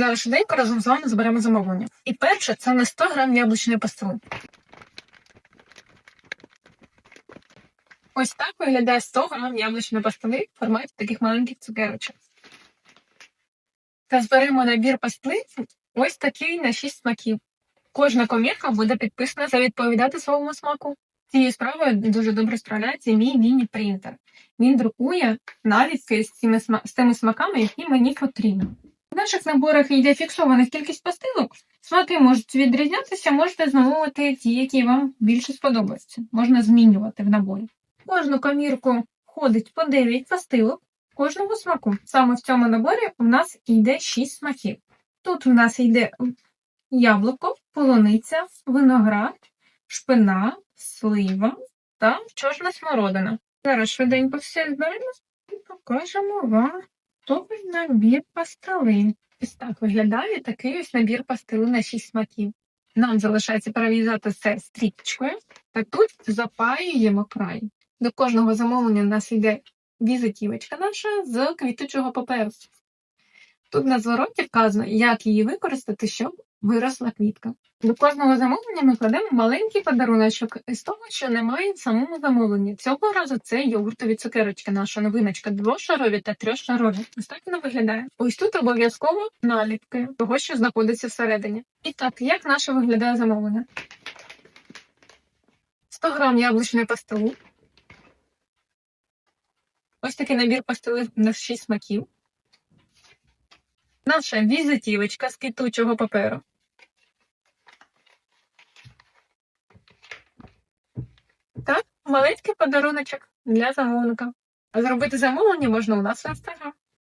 Зараз швиденько разом з вами зберемо замовлення. І перше це на 100 грам яблучної пастили. Ось так виглядає 100 грам яблучної пастили в форматі таких маленьких цукерочок. Та зберемо набір пастили ось такий на 6 смаків. Кожна комірка буде підписана за відповідати своєму смаку. Цією справою дуже добре справляється мій міні-принтер. Він друкує наліпки з цими смаками, які мені потрібні. В наших наборах йде фіксована кількість пастилок. Смаки можуть відрізнятися, можете замовити ті, які вам більше сподобаються. Можна змінювати в наборі. Кожну комірку входить по 9 пастилок кожного смаку. Саме в цьому наборі у нас йде 6 смаків. Тут у нас йде яблуко, полуниця, виноград, шпина, слива та чорна смородина. Зараз швиденько все зберемо і покажемо вам готовий набір пастили. Ось так виглядає такий ось набір пастили на 6 смаків. Нам залишається перев'язати все стрічкою, та тут запаюємо край. До кожного замовлення у нас йде візитівочка наша з квітучого паперу. Тут на звороті вказано, як її використати, щоб виросла квітка. До кожного замовлення ми кладемо маленький подаруночок з того, що немає в самому замовленні. Цього разу це йогуртові цукерочки, наша новиночка двошарові та трьохшарові. Ось так вона виглядає. Ось тут обов'язково наліпки того, що знаходиться всередині. І так, як наше виглядає замовлення? 100 грам яблучної пастилу. Ось такий набір пастили на 6 смаків. Наша візитівочка з квітучого паперу. Так, маленький подаруночок для замовника. Зробити замовлення можна у нас в інстаграм.